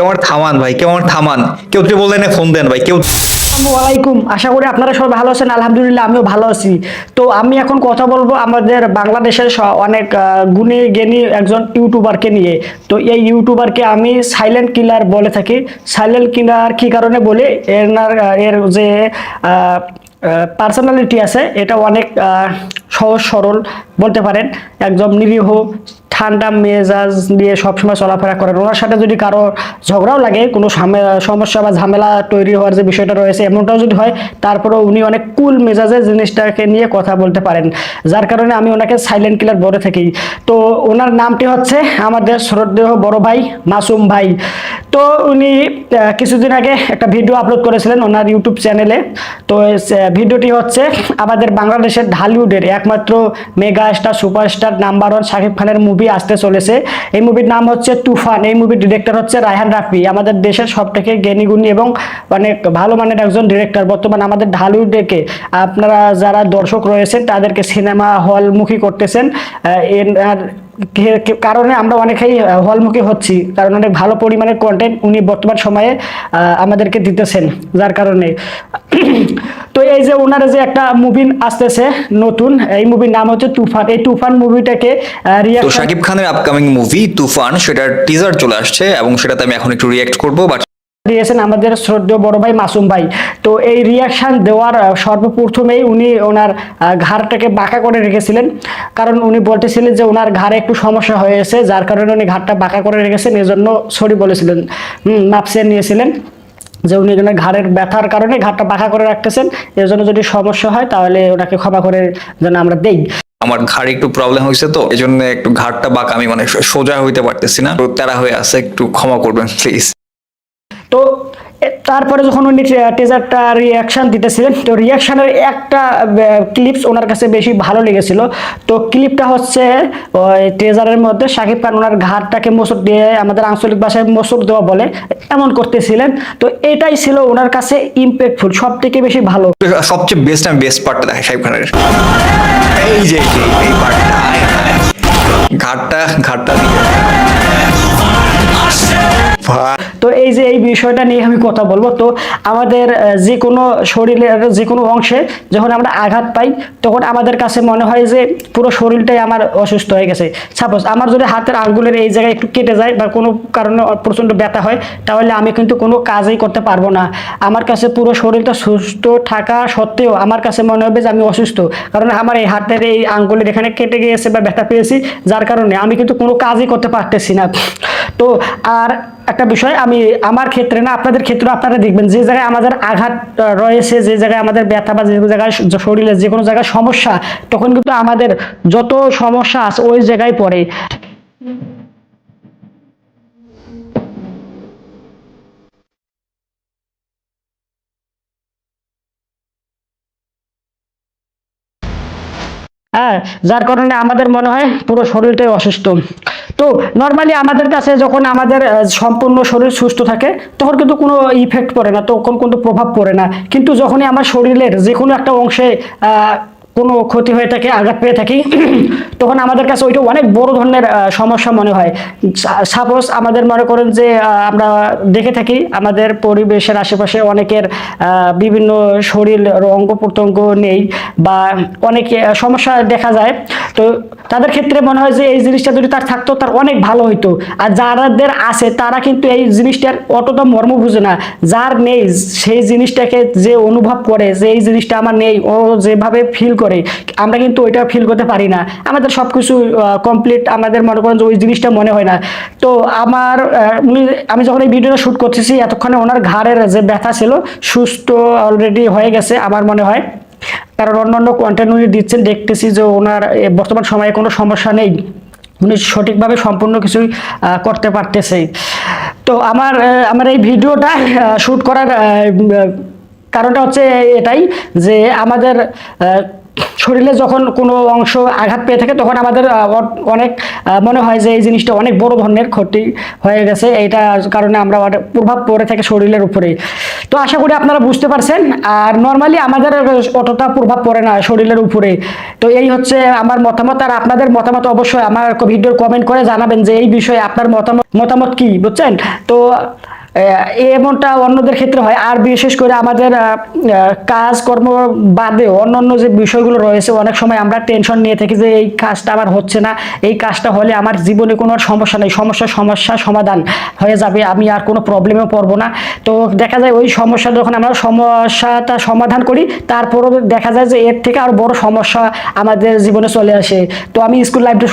কেউ আমার থামান ভাই, কেউ আমার থামান। কেউ তুই বললেন ফোন দেন ভাই, কেউ আলাইকুম। আশা করি আপনারা সবাই ভালো আছেন। আলহামদুলিল্লাহ, আমিও ভালো আছি। তো আমি এখন কথা বলব আমাদের বাংলাদেশের অনেক গুণী, জ্ঞানী একজন ইউটিউবারকে নিয়ে। তো এই ইউটিউবারকে আমি সাইলেন্ট কিলার বলে থাকি। সাইলেন্ট কিলার কি কারণে বলি? এর এর যে পার্সোনালিটি আছে, এটা অনেক সহজ সরল বলতে পারেন। একদম নিরীহ ঠান্ডা মেজাজ দিয়ে সবসময় চলাফেরা করেন। ওনার সাথে যদি কারও ঝগড়াও লাগে, কোনো সামে- সমস্যা বা ঝামেলা তৈরি হওয়ার যে বিষয়টা রয়েছে, এমনটাও যদি হয়, তারপরেও উনি অনেক কুল মেজাজে জিনিসটাকে নিয়ে কথা বলতে পারেন। যার কারণে আমি ওনাকে সাইলেন্ট কিলার বলে থাকি। তো ওনার নামটি হচ্ছে আমাদের শ্রদ্ধেয় বড় ভাই মাসুম ভাই। তো উনি কিছুদিন আগে একটা ভিডিও আপলোড করেছিলেন ওনার ইউটিউব চ্যানেলে তো ভিডিওটি হচ্ছে আমাদের বাংলাদেশের ঢালিউডের একমাত্র mega star superstar number one Shakib খানের মুভি আসতে চলেছে। এই মুভির নাম হচ্ছে তুফান, এই মুভির ডিরেক্টর হচ্ছে রায়হান রাফি। আমাদের দেশের সব থেকে জ্ঞানীগুণী এবং অনেক ভালো মানের একজন ডিরেক্টর বর্তমানে আমাদের ঢালিউডকে আপনারা যারা দর্শক রয়েছেন, তাদেরকে সিনেমা হলমুখী করতেছেন। এর কারণে আমরা অনেকেই হলমুখী হচ্ছি। কারণ অনেক ভালো পরিমাণের কন্টেন্ট উনি বর্তমান সময়ে আমাদেরকে দিতেছেন, যার কারণে। তো এই যে ওনার যে একটা মুভি আসতেছে, নতুন, এই মুভির নাম হচ্ছে তুফান। এই তুফান মুভিটাকে রিয়াকশন শাকিব খানের আপকামিং মুভি তুফান, সেটার টিজার চলে আসছে এবং সেটাতে আমি এখন একটু রিয়াক্ট করব বাট দিয়েছেন আমাদের শ্রদ্ধেয় বড় ভাই মাসুম ভাই। তো এই রিয়াকশন দেওয়ার সর্বপ্রথমেই উনি ওনার ঘাড়টাকে বাঁকা করে রেখেছিলেন। কারণ উনি বলতেছিলেন যে ওনার ঘাড়ে একটু সমস্যা হয়েছে, যার কারণে উনি ঘাড়টা বাঁকা করে রেখেছেন, এজন্য সরি বলেছিলেন। মাপসে নিয়েছিলেন যে উনি ওনার ঘাড়ের ব্যথার কারণে ঘাড়টা বাঁকা করে রাখতেছেন এর জন্য যদি সমস্যা হয় তাহলে ওনাকে ক্ষমা করে যেন আমরা দেই। আমার ঘাড়ে একটু প্রবলেম হয়েছে তো এই জন্য একটু ঘাড়টা বাঁকা, আমি মানে সোজা হইতে পারতেছি না। তারা হয়ে আছে, একটু ক্ষমা করবেন প্লিজ তো তারপরে যখন উনি টিজারটা রিয়াকশন দিতেছিলেন, তো রিয়াকশনের একটা ক্লিপস ওনার কাছে বেশি ভালো লেগেছিল। তো ক্লিপটা হচ্ছে, ওই টিজারের মধ্যে শাকিব খান ওনার ঘাটটাকে মোসর দিয়ে আমাদের আঞ্চলিক ভাষায় মোসর দেওয়া বলে, এমন করতেছিলেন। তো এটাই ছিল ওনার কাছে ইম্প্যাক্টফুল সব থেকে বেশি ভালো। সবচেয়ে বেস্ট আমি বেস্ট পার্টটা দেখাই শাকিব খানের। এই যে, এই পার্টটা ঘাটটা ঘাটটা এই যে, এই বিষয়টা নিয়ে আমি কথা বলব। তো আমাদের যে কোনো শরীরের যে কোনো অংশে যখন আমরা আঘাত পাই, তখন আমাদের কাছে মনে হয় যে পুরো শরীরটাই আমার অসুস্থ হয়ে গেছে। সাপোজ আমার যদি হাতের আঙ্গুলের এই জায়গায় একটু কেটে যায় বা কোনো কারণে প্রচণ্ড ব্যথা হয়, তাহলে আমি কিন্তু কোনো কাজই করতে পারব না। আমার কাছে পুরো শরীরটা সুস্থ থাকা সত্ত্বেও আমার কাছে মনে হবে যে আমি অসুস্থ। কারণ আমার এই হাতের এই আঙ্গুলের এখানে কেটে গিয়েছে বা ব্যথা পেয়েছি, যার কারণে আমি কিন্তু কোনো কাজই করতে পারতেছি না। তো আর একটা বিষয়, আমি আমার ক্ষেত্রে না, আপনাদের ক্ষেত্রে আপনারা দেখবেন, যে জায়গায় আমাদের আঘাত রয়েছে, যে জায়গায় আমাদের ব্যথা বা যে জায়গায় শরীরে যে কোনো জায়গায় সমস্যা, তখন কিন্তু আমাদের যত সমস্যা আছে, ওই জায়গায় পড়ে। হ্যাঁ যার কারণে আমাদের মনে হয় পুরো শরীরটাই অসুস্থ। তো নর্মালি আমাদের কাছে যখন আমাদের সম্পূর্ণ শরীর সুস্থ থাকে, তখন কিন্তু কোনো ইফেক্ট পড়ে না, তখন কোনো প্রভাব পড়ে না। কিন্তু যখনই আমার শরীরের যে কোনো একটা অংশে কোনো ক্ষতি হয়ে থাকে, আঘাত পেয়ে থাকি, তখন আমাদের কাছে ওইটা অনেক বড় ধরনের সমস্যা মনে হয়। সাপোজ আমাদের মনে করেন যে আমরা দেখে থাকি, আমাদের পরিবেশের আশেপাশে অনেকের বিভিন্ন শরীর অঙ্গ প্রত্যঙ্গ নেই বা অনেক সমস্যা দেখা যায়। তো তাদের ক্ষেত্রে মনে হয় যে, এই জিনিসটা যদি তার থাকতো, তার অনেক ভালো হইতো। আর যারাদের আছে, তারা কিন্তু এই জিনিসটার অতটা মর্ম বুঝে না। যার নেই, সেই জিনিসটাকে যে অনুভব করে, যে এই জিনিসটা আমার নেই, ও যেভাবে ফিল করে আমরা কিন্তু ওইটা ফিল করতে পারি না। আমাদের সব কিছু কমপ্লিট আমাদের মনে করেন যে ওই জিনিসটা মনে হয় না। তো আমার উনি, আমি যখন এই ভিডিওটা শ্যুট করতেছি, এতক্ষণে ওনার ঘাড়ের যে ব্যথা ছিল, সুস্থ অলরেডি হয়ে গেছে আমার মনে হয়। কারণ অন্যান্য কন্টেন্ট উনি দিচ্ছেন, দেখতেছি যে ওনার বর্তমান সময়ে কোনো সমস্যা নেই। উনি সঠিকভাবে সম্পূর্ণ কিছুই করতে পারতেছে। তো আমার আমার এই ভিডিওটা শ্যুট করার কারণটা হচ্ছে এটাই যে আমাদের শরীরে যখন কোনো অংশ আঘাত পেয়ে থাকে, তখন আমাদের অনেক মনে হয় যে এই জিনিসটা অনেক বড় ধরনের ক্ষতি হয়ে গেছে। এইটার কারণে আমরা প্রভাব পড়ে থাকে শরীরের উপরে। তো আশা করি আপনারা বুঝতে পারছেন। আর নর্মালি আমাদের অতটা প্রভাব পড়ে না শরীরের উপরে। তো এই হচ্ছে আমার মতামত। আর আপনাদের মতামত অবশ্যই আমার ভিডিওর কমেন্ট করে জানাবেন যে এই বিষয়ে আপনার মতামত মতামত কি, বুঝছেন? তো এমনটা অন্যদের ক্ষেত্রে হয়। আর বিশেষ করে আমাদের কাজকর্ম বাদেও অন্যান্য যে বিষয়গুলো রয়েছে, অনেক সময় আমরা টেনশন নিয়ে থাকি যে, এই কাজটা আমার হচ্ছে না, এই কাজটা হলে আমার জীবনে কোনো সমস্যা নেই, সমস্যা সমস্যা সমাধান হয়ে যাবে, আমি আর কোনো প্রবলেমে পড়ব না। তো দেখা যায় ওই সমস্যা যখন আমরা সমস্যাটা সমাধান করি, তারপরও দেখা যায় যে, এর থেকে আর বড় সমস্যা আমাদের জীবনে চলে আসে। তো আমি স্কুল লাইফটা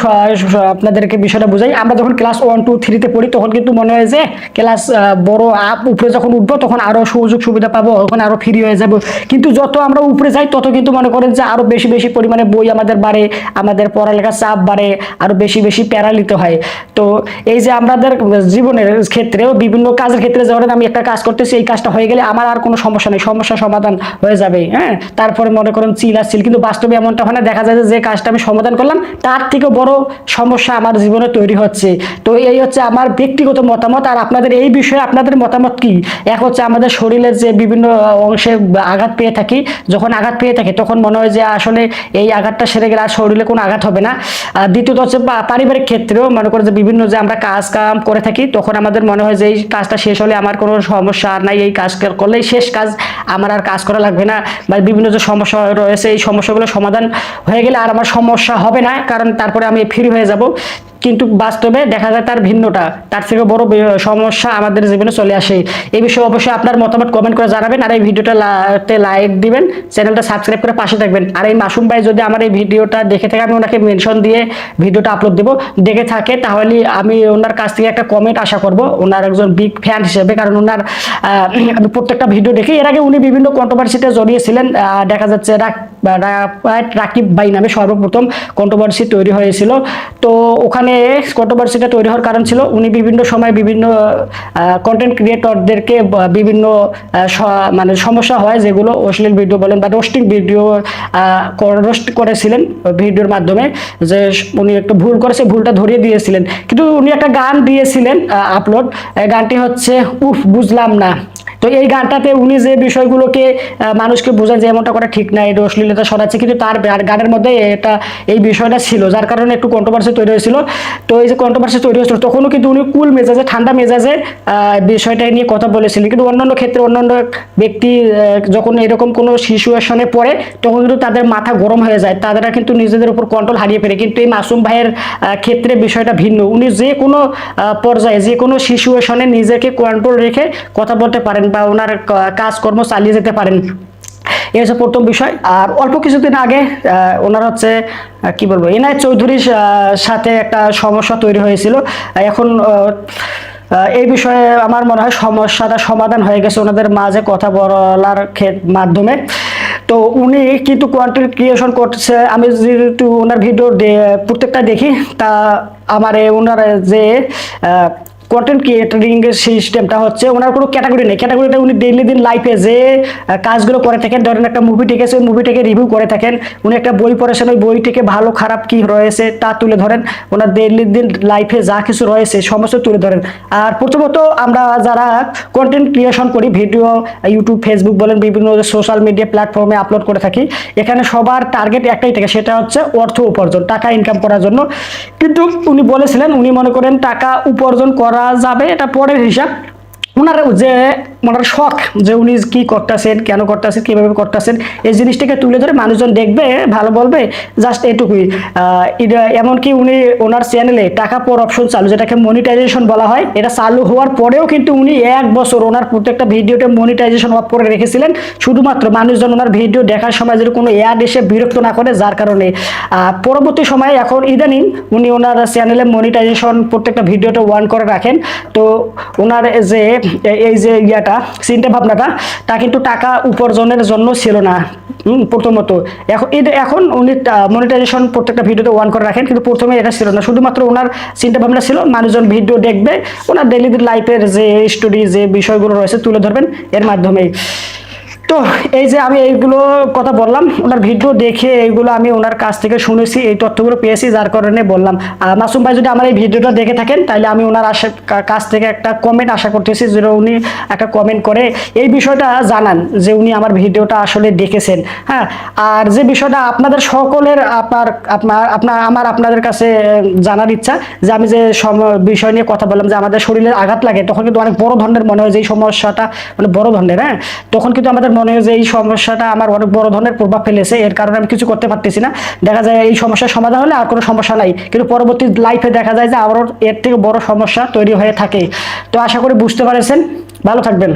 আপনাদেরকে বিষয়টা বুঝাই। আমরা যখন ক্লাস ওয়ান টু থ্রিতে পড়ি, তখন কিন্তু মনে হয় যে ক্লাস বড় আপ উপরে যখন উঠবো, তখন আরও সুযোগ সুবিধা পাবো, ওখানে আরও ফ্রি হয়ে যাব। কিন্তু যত আমরা উপরে যাই, তত কিন্তু মনে করেন যে আরও বেশি বেশি পরিমাণে বই আমাদের বাড়ে, আমাদের পড়ালেখার চাপ বাড়ে, আরও বেশি বেশি প্যারা নিতে হয়। তো এই যে আমাদের জীবনের ক্ষেত্রেও বিভিন্ন কাজের ক্ষেত্রে যখন আমি একটা কাজ করতেছি, এই কাজটা হয়ে গেলে আমার আর কোনো সমস্যা নেই, সমস্যা সমাধান হয়ে যাবে হ্যাঁ? তারপরে মনে করেন চিল আর চিল, কিন্তু বাস্তবে এমনটা হয় দেখা যায় যে কাজটা আমি সমাধান করলাম, তার থেকে বড় সমস্যা আমার জীবনে তৈরি হচ্ছে। তো এই হচ্ছে আমার ব্যক্তিগত মতামত, আর আপনাদের এই বিষয়ে আপনাদের মতামত কি? এক হচ্ছে আমাদের শরীরের যে বিভিন্ন অংশে আঘাত পেয়ে থাকি, যখন আঘাত পেয়ে থাকি, তখন মনে হয় যে আসলে এই আঘাতটা সেরে গেলে আর শরীরে কোনো আঘাত হবে না। আর দ্বিতীয়ত হচ্ছে পারিবারিক ক্ষেত্রেও মনে করে যে বিভিন্ন যে আমরা কাজ কাম করে থাকি, তখন আমাদের মনে হয় যে এই কাজটা শেষ হলে আমার কোনো সমস্যা আর নাই। এই কাজ করলেই শেষ কাজ, আমার আর কাজ করা লাগবে না। বা বিভিন্ন যে সমস্যা রয়েছে, এই সমস্যাগুলো সমাধান হয়ে গেলে আর আমার সমস্যা হবে না, কারণ তারপরে আমি ফ্রি হয়ে যাব। কিন্তু বাস্তবে দেখা যায় তার ভিন্নটা তার থেকে বড় সমস্যা আমাদের জীবনে চলে আসে। এই বিষয়ে অবশ্যই আপনার মতামত কমেন্ট করে জানাবেন আর এই ভিডিওটা লাইক দিবেন চ্যানেলটা সাবস্ক্রাইব করে পাশে থাকবেন। আর এই মাসুম ভাই যদি আমার এই ভিডিওটা দেখে থাকে, আমি ওনাকে মেনশন দিয়ে ভিডিওটা আপলোড দেবো। দেখে থাকে তাহলে আমি ওনার কাছ থেকে একটা কমেন্ট আশা করব। ওনার একজন বিগ ফ্যান হিসেবে, কারণ ওনার আমি প্রত্যেকটা ভিডিও দেখি। এর আগে উনি বিভিন্ন কন্ট্রোভার্সিতে জড়িয়েছিলেন দেখা যাচ্ছে রাকিব ভাই নামে সর্বপ্রথম কন্ট্রোভার্সি তৈরি হয়েছিল। তো ওখানে কন্ট্রোভার্সিটা তৈরি হওয়ার কারণ ছিল, উনি বিভিন্ন সময় বিভিন্ন কন্টেন্ট ক্রিয়েটরদেরকে বিভিন্ন মানে সমস্যা হয় যেগুলো অশ্লীল ভিডিও বলেন বা রোস্টিং ভিডিও রোস্ট করেছিলেন ভিডিওর মাধ্যমে যে উনি একটু ভুল করেছে, ভুলটা ধরিয়ে দিয়েছিলেন। কিন্তু উনি একটা গান দিয়েছিলেন আপলোড গানটি হচ্ছে, উফ, বুঝলাম না। তো এই গানটাতে উনি যে বিষয়গুলোকে মানুষকে বোঝান যে এমনটা করা ঠিক না এটা অশ্লীলতা সরাচ্ছে কিন্তু তার গানের মধ্যে এটা, এই বিষয়টা ছিল, যার কারণে একটু কন্ট্রোভার্সি তৈরি হয়েছিল। তো এই যে কন্ট্রোভার্সি তৈরি হয়েছিল, তখনও কিন্তু উনি কুল মেজাজে, ঠান্ডা মেজাজে বিষয়টা নিয়ে কথা বলেছিলেন। কিন্তু অন্যান্য ক্ষেত্রে অন্যান্য ব্যক্তি যখন এরকম কোনো সিচুয়েশনে পড়ে, তখন কিন্তু তাদের মাথা গরম হয়ে যায়, তারা কিন্তু নিজেদের উপর কন্ট্রোল হারিয়ে ফেলে। কিন্তু এই মাসুম ভাইয়ের ক্ষেত্রে বিষয়টা ভিন্ন। উনি যে কোনো পর্যায়ে, যে কোনো সিচুয়েশনে নিজেকে কন্ট্রোল রেখে কথা বলতে পারেন। বা ওনার কাজকর্ম চালিয়ে যেতে পারেন। এই হচ্ছে প্রথম বিষয়। আর অল্প কিছুদিন আগে ওনার হচ্ছে কি বলব, এনআই চৌধুরীর সাথে একটা সমস্যা তৈরি হয়েছিল। এখন এই বিষয়ে আমার মনে হয় সমস্যাটা সমাধান হয়ে গেছে ওনাদের মাঝে কথা বলার মাধ্যমে। তো উনি কিন্তু কন্টেন্ট ক্রিয়েশন করছে। আমি যেহেতু ওনার ভিডিও প্রত্যেকটা দেখি, তা আমার ওনার যে কন্টেন্ট ক্রিয়েটারিং এর সিস্টেমটা হচ্ছে ওনার কোনো ক্যাটাগরি নেই। ক্যাটাগরিটা উনি ডেইলি দিন লাইফে যে কাজগুলো করে থাকেন, ধরেন একটা মুভি দেখেছে, ওই মুভিটাকে রিভিউ করে থাকেন। উনি একটা বই পড়েছেন, ওই বইটিকে ভালো, খারাপ কি রয়েছে তা তুলে ধরেন। ওনার ডেইলি দিন লাইফে যা কিছু রয়েছে, সমস্ত তুলে ধরেন। আর প্রথমত আমরা যারা কন্টেন্ট ক্রিয়েশন করি ভিডিও ইউটিউব ফেসবুক বলেন, বিভিন্ন সোশ্যাল মিডিয়া প্ল্যাটফর্মে আপলোড করে থাকি, এখানে সবার টার্গেট একটাই থাকে, সেটা হচ্ছে অর্থ উপার্জন, টাকা ইনকাম করার জন্য। কিন্তু উনি বলেছিলেন, উনি মনে করেন টাকা উপার্জন করা যাবে এটা পরের হিসাব। ওনার যে ওনার শখ যে উনি কী করতেছেন, কেন করতেছেন, কীভাবে করতেছেন, এই জিনিসটাকে তুলে ধরে মানুষজন দেখবে, ভালো বলবে জাস্ট এটুকুই। এমনকি উনি ওনার চ্যানেলে টাকা পর অপশন চালু, যেটাকে মনিটাইজেশন বলা হয়, এটা চালু হওয়ার পরেও কিন্তু উনি এক বছর ওনার প্রত্যেকটা ভিডিওতে মনিটাইজেশন অফ করে রেখেছিলেন। শুধুমাত্র মানুষজন ওনার ভিডিও দেখার সময় যদি কোনো অ্যাড এসে বিরক্ত না করে, যার কারণে। পরবর্তী সময়ে এখন ইদানিং উনি ওনার চ্যানেলে মনিটাইজেশন প্রত্যেকটা ভিডিওটা ওয়ান করে রাখেন। তো ওনার যে, এই যে ইয়াটা চিন্তা ভাবনাটা, তা কিন্তু টাকা উপার্জনের জন্য ছিল না প্রথমত। এখন এখন উনি মনিটাইজেশন প্রত্যেকটা ভিডিওতে ওয়ান করে রাখেন, কিন্তু প্রথমে এটা ছিল না। শুধুমাত্র ওনার চিন্তা ভাবনা ছিল, মানুষজন ভিডিও দেখবে, ওনার ডেইলি লাইফের যে স্টোরি যে বিষয়গুলো রয়েছে তুলে ধরবেন, এর মাধ্যমেই। তো এই যে আমি এইগুলো কথা বললাম, ওনার ভিডিও দেখে এইগুলো আমি ওনার কাছ থেকে শুনেছি, এই তথ্যগুলো পেয়েছি, যার কারণে বললাম। আর মাসুম ভাই যদি আমার এই ভিডিওটা দেখে থাকেন, তাহলে আমি ওনার আশা কাছ থেকে একটা কমেন্ট আশা করতেছি যে উনি একটা কমেন্ট করে এই বিষয়টা জানান, যে উনি আমার ভিডিওটা আসলে দেখেছেন। হ্যাঁ আর যে বিষয়টা আপনাদের সকলের আপনার আপনার আপনার, আমার আপনাদের কাছে জানার ইচ্ছা, যে আমি যে বিষয় নিয়ে কথা বললাম, যে আমাদের শরীরে আঘাত লাগে, তখন কিন্তু অনেক বড় ধরনের মনে হয় যে এই সমস্যাটা মানে বড় ধরনের হ্যাঁ? তখন কিন্তু আমাদের মনে হয় যে এই সমস্যাটা আমার অনেক বড় ধরনের প্রভাব ফেলেছে, এর কারণে আমি কিছু করতে পারতেছি না। দেখা যায় এই সমস্যার সমাধান হলে আর কোনো সমস্যা নাই। কিন্তু পরবর্তী লাইফে দেখা যায় যে আবারও এর থেকে বড় সমস্যা তৈরি হয়ে থাকে। তো আশা করি বুঝতে পারেছেন। ভালো থাকবেন।